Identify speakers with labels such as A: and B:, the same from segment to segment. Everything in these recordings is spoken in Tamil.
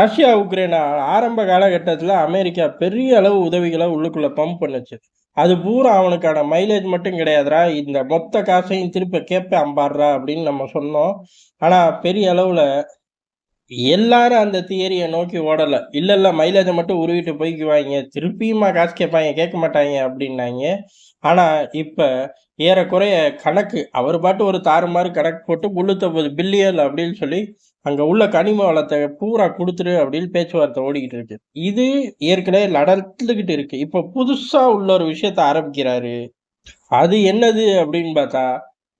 A: ரஷ்யா உக்ரைன் ஆரம்ப காலகட்டத்தில் அமெரிக்கா பெரிய அளவு உதவிகளை உள்ளுக்குள்ள பம்ப் பண்ணுச்சு. அது பூரா அவனுக்கான மைலேஜ் மட்டும் கிடையாதுரா இந்த மொத்த காசையும் திருப்பி கேட்பேன் அம்பாடுறா அப்படின்னு நம்ம சொன்னோம். ஆனா பெரிய அளவுல எல்லாரும் அந்த தியரியை நோக்கி ஓடலை. இல்லைல்ல மைலேஜை மட்டும் உருவிட்டு போய்க்குவாங்க திருப்பியுமா காசு கேட்பாங்க கேட்க மாட்டாங்க அப்படின்னாங்க. ஆனால் இப்போ ஏறக்குறைய கணக்கு அவர் பாட்டு ஒரு தாறுமாறு கணக்கு போட்டு முன்னூத்தொன்பது பில்லியன் அப்படின்னு சொல்லி அங்கே உள்ள கனிம வளத்தை பூரா கொடுத்துரு அப்படின்னு பேச்சுவார்த்தை ஓடிக்கிட்டு இருக்கு. இது ஏற்கனவே நடந்துக்கிட்டு இருக்கு. இப்போ புதுசாக உள்ள ஒரு விஷயத்த ஆரம்பிக்கிறாரு. அது என்னது அப்படின்னு பார்த்தா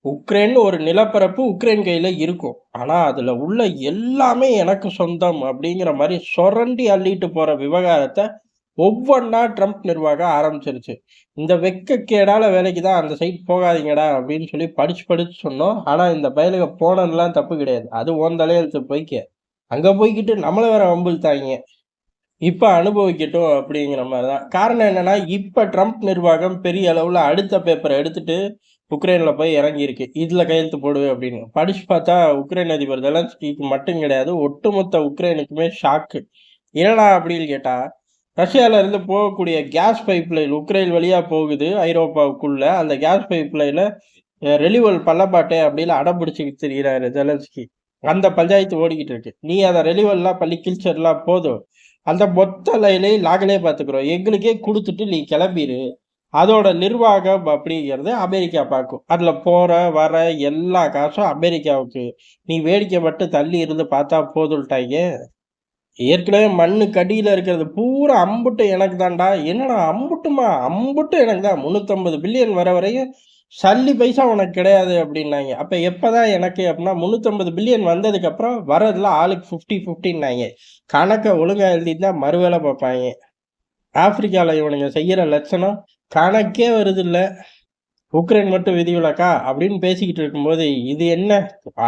A: உக்ரைன் ஒரு நிலப்பரப்பு உக்ரைன் கையில் இருக்கும். ஆனால் அதில் உள்ள எல்லாமே எனக்கு சொந்தம் அப்படிங்கிற மாதிரி சொரண்டி அள்ளிட்டு போகிற விவகாரத்தை ஒவ்வொன்றா ட்ரம்ப் நிர்வாகம் ஆரம்பிச்சிருச்சு. இந்த வெக்கக்கேடால வேலைக்கு தான் அந்த சைட் போகாதீங்கடா அப்படின்னு சொல்லி படிச்சு படிச்சு சொன்னோம். ஆனால் இந்த பயலுக போனதுலாம் தப்பு கிடையாது. அது ஓன் தலையெழுத்து போய்க்க. அங்கே போய்கிட்டு நம்மளை வேற வம்பிழ்த்தாங்க இப்போ அனுபவிக்கட்டும் அப்படிங்கிற மாதிரி தான் காரணம் என்னென்னா இப்போ ட்ரம்ப் நிர்வாகம் பெரிய அளவில் அடுத்த பேப்பரை எடுத்துட்டு உக்ரைனில் போய் இறங்கியிருக்கு. இதில் கையெழுத்து போடு அப்படின்னு. படிச்சு பார்த்தா உக்ரைன் அதிபர் ஜெலன்ஸ்கிக்கு மட்டும் கிடையாது ஒட்டுமொத்த உக்ரைனுக்குமே ஷாக்கு என்னடா அப்படின்னு கேட்டால் ரஷ்யாவிலேருந்து போகக்கூடிய கேஸ் பைப் லைன் உக்ரைன் வழியாக போகுது ஐரோப்பாவுக்குள்ளே. அந்த கேஸ் பைப் லைனில் ரெலிவல் பள்ளப்பாட்டே அப்படின்னு அடம்பிடிச்சிக்கிட்டு தெரிகிறாரு ஜெலன்ஸ்கி அந்த பஞ்சாயத்து ஓடிக்கிட்டு இருக்கு. நீ அதை ரெலிவல்லாம் பள்ளி கில்ச்சர்லாம் போதும். அந்த மொத்த லைனையும் நாங்களே பார்த்துக்குறோம். எங்களுக்கே கொடுத்துட்டு நீ கிளம்பிடு அதோட நிர்வாகம் அப்படிங்கிறது அமெரிக்கா பார்க்கும். அதில் போகிற வர எல்லா காசும் அமெரிக்காவுக்கு. நீ வேடிக்கை மட்டும் தள்ளி இருந்து பார்த்தா போதுட்டாங்க ஏற்கனவே மண்ணுக்கு அடியில் இருக்கிறது பூரா அம்புட்டு எனக்கு தான்டா. என்னடா அம்புட்டுமா? அம்புட்டு எனக்கு தான். முந்நூற்றம்பது பில்லியன் வர வரையும் சல்லி பைசா உனக்கு கிடையாது அப்படின்னாங்க அப்போ எப்போ தான் எனக்கு அப்படின்னா முந்நூற்றம்பது பில்லியன் வந்ததுக்கப்புறம் வரதுல ஆளுக்கு ஃபிஃப்டி ஃபிஃப்டின்னாங்க கணக்கை ஒழுங்காக எழுதி தான் மறுவேலை பார்ப்பாங்க ஆப்பிரிக்காவில் இவனுங்க செய்கிற லட்சணம் கணக்கே வருது இல்லை உக்ரைன் மட்டும் விதிவிலக்கா அப்படின்னு பேசிக்கிட்டு இருக்கும்போது இது என்ன?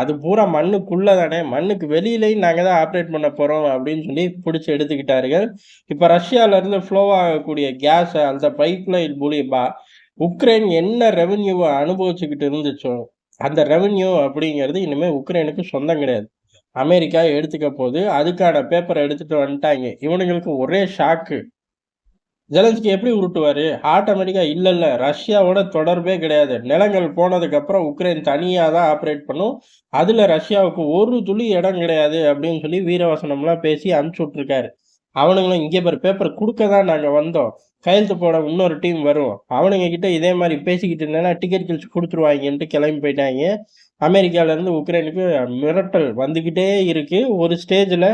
A: அது பூரா மண்ணுக்குள்ளே தானே மண்ணுக்கு வெளியிலையும் நாங்கள் தான் ஆப்ரேட் பண்ண போகிறோம் அப்படின்னு சொல்லி பிடிச்சி எடுத்துக்கிட்டார்கள். இப்போ ரஷ்யாவிலேருந்து ஃப்ளோ ஆகக்கூடிய கேஸை அந்த பைப் லைன் மூலியமா உக்ரைன் என்ன ரெவன்யூவை அனுபவிச்சுக்கிட்டு இருந்துச்சோ அந்த ரெவன்யூ அப்படிங்கிறது இனிமேல் உக்ரைனுக்கு சொந்தம் கிடையாது. அமெரிக்கா எடுத்துக்க போது அதுக்கான பேப்பரை எடுத்துகிட்டு வந்துட்டாங்க. இவனுங்களுக்கு ஒரே ஷாக்கு ஜெலன்ஸ்கி எப்படி உருட்டுவாரு? ஆட்டோமேட்டிக்காக இல்லை இல்லை ரஷ்யாவோட தொடர்பே கிடையாது. நிலங்கள் போனதுக்கப்புறம் உக்ரைன் தனியாக தான் ஆப்ரேட் பண்ணும். அதில் ரஷ்யாவுக்கு ஒரு துளி இடம் கிடையாது அப்படின்னு சொல்லி வீரவசனம்லாம் பேசி அனுப்பிச்சி விட்ருக்காரு அவனுங்களும் இங்கே பேர் பேப்பர் கொடுக்க தான் நாங்கள் வந்தோம். கையெழுத்து போட இன்னொரு டீம் வரும். அவனுங்க கிட்ட இதே மாதிரி பேசிக்கிட்டு இருந்தேன்னா டிக்கெட் கிழிச்சு கொடுத்துருவாங்கன்ட்டு கிளம்பி போயிட்டாங்க. அமெரிக்காவிலேருந்து உக்ரைனுக்கு மிரட்டல் வந்துக்கிட்டே இருக்குது ஒரு ஸ்டேஜில்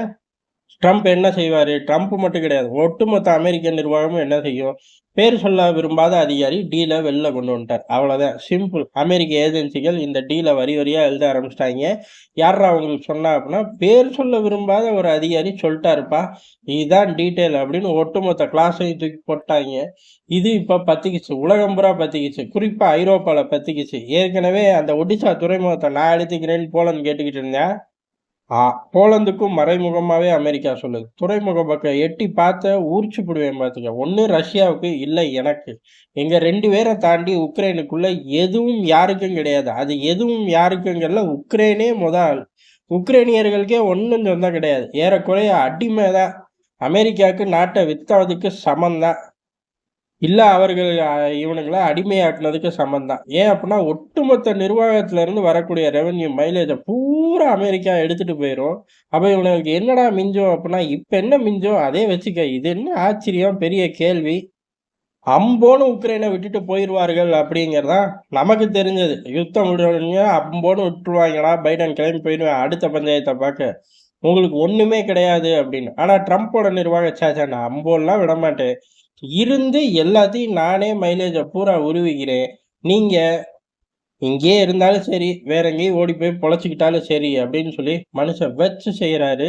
A: ட்ரம்ப் என்ன செய்வார்? ட்ரம்ப் மட்டும் கிடையாது. ஒட்டுமொத்த அமெரிக்க நிர்வாகமும் என்ன செய்யும்? பேர் சொல்ல விரும்பாத அதிகாரி டீலை வெளில கொண்டு வந்துட்டார். அவ்வளோதான் சிம்பிள் அமெரிக்க ஏஜென்சிகள் இந்த டீலை வரி வரியாக எழுத ஆரம்பிச்சிட்டாங்க. யாரா அவங்களுக்கு சொன்னா அப்படின்னா பேர் சொல்ல விரும்பாத ஒரு அதிகாரி சொல்லிட்டாருப்பா. இதுதான் டீட்டெயில் அப்படின்னு ஒட்டுமொத்த கிளாஸையும் தூக்கி போட்டாங்க. இது இப்போ பத்திக்கிச்சு. உலகம் பூரா பத்திக்கிச்சு. குறிப்பாக ஐரோப்பாவில் பத்திக்கிச்சு. ஏற்கனவே அந்த ஒடிசா துறைமுகத்தை நான் எடுத்துக்கிறேன்னு போலன்னு கேட்டுக்கிட்டு இருந்தேன். போலந்துக்கும் மறைமுகமாகவே அமெரிக்கா சொல்லுது. துறைமுக பக்கம் எட்டி பார்த்த ஊர்ச்சி போடுவேன் பார்த்துக்க ஒன்று ரஷ்யாவுக்கு இல்லை எனக்கு. எங்கள் ரெண்டு பேரை தாண்டி உக்ரைனுக்குள்ளே எதுவும் யாருக்கும் கிடையாது. அது எதுவும் யாருக்குங்கிறல உக்ரைனே முதல் உக்ரைனியர்களுக்கே ஒன்றும் சொந்தம் கிடையாது. ஏறக்குறைய அடிமை தான் அமெரிக்காவுக்கு நாட்டை விற்காததுக்கு சமந்தான். இல்லை அவர்கள் இவனுங்களை அடிமையாக்குனதுக்கு சம்மந்தம் ஏன் அப்படின்னா ஒட்டுமொத்த நிர்வாகத்திலேருந்து வரக்கூடிய ரெவன்யூ மைலேஜை பூரா அமெரிக்கா எடுத்துகிட்டு போயிடும் அப்போ இவனுக்கு என்னடா மிஞ்சம் அப்படின்னா இப்போ என்ன மிஞ்சம்? அதே வச்சுக்க இது என்ன ஆச்சரியம்? பெரிய கேள்வி. அம்போன்னு உக்ரைனை விட்டுட்டு போயிடுவார்கள் அப்படிங்கிறதான் நமக்கு தெரிஞ்சது. யுத்தம் விடுவாங்க அம்போன்னு விட்டுருவாங்கடா பைடன் கிளம்பி போயிடுவேன் அடுத்த பஞ்சாயத்தை பார்க்க உங்களுக்கு ஒன்றுமே கிடையாது அப்படின்னு ஆனால் ட்ரம்ப்போட நிர்வாக சாச்சா நான் அம்போன்லாம் விட மாட்டேன் இருந்து எல்லாத்தையும் நானே மைலேஜை பூரா உருவிக்கிறேன். நீங்கள் இங்கேயே இருந்தாலும் சரி வேற எங்கேயும் ஓடி போய் பொழைச்சிக்கிட்டாலும் சரி அப்படின்னு சொல்லி மனுஷன் வச்சு செய்கிறாரு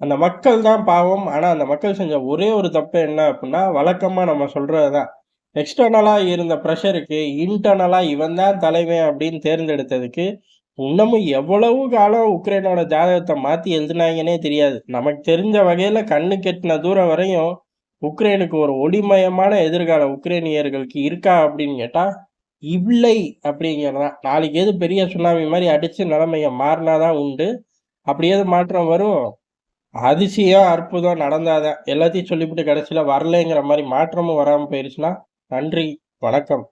A: அந்த மக்கள் தான் பாவம். ஆனால் அந்த மக்கள் செஞ்ச ஒரே ஒரு தப்பு என்ன அப்படின்னா வழக்கமாக நம்ம சொல்கிறது தான் எக்ஸ்டர்னலாக இருந்த ப்ரெஷருக்கு இன்டர்னலாக இவன் தான் தலைவன் அப்படின்னு தேர்ந்தெடுத்ததுக்கு இன்னமும் எவ்வளவு காலம் உக்ரைனோட ஜாதகத்தை மாற்றி எழுதுனாங்கன்னே தெரியாது. நமக்கு தெரிஞ்ச வகையில் கண்ணு கெட்டின தூரம் வரையும் உக்ரைனுக்கு ஒரு ஒளிமயமான எதிர்கால உக்ரைனியர்களுக்கு இருக்கா அப்படின்னு கேட்டால் இல்லை அப்படிங்கிறதான் நாளைக்கு எது பெரிய சுனாமி மாதிரி அடித்து நிலைமையை மாறினாதான் உண்டு. அப்படி எது மாற்றம் வரும்? அதிசயம் அற்புதம் நடந்தாதான். எல்லாத்தையும் சொல்லிவிட்டு கடைசியில் வரலைங்கிற மாதிரி மாற்றமும் வராமல் போயிடுச்சுன்னா நன்றி வணக்கம்.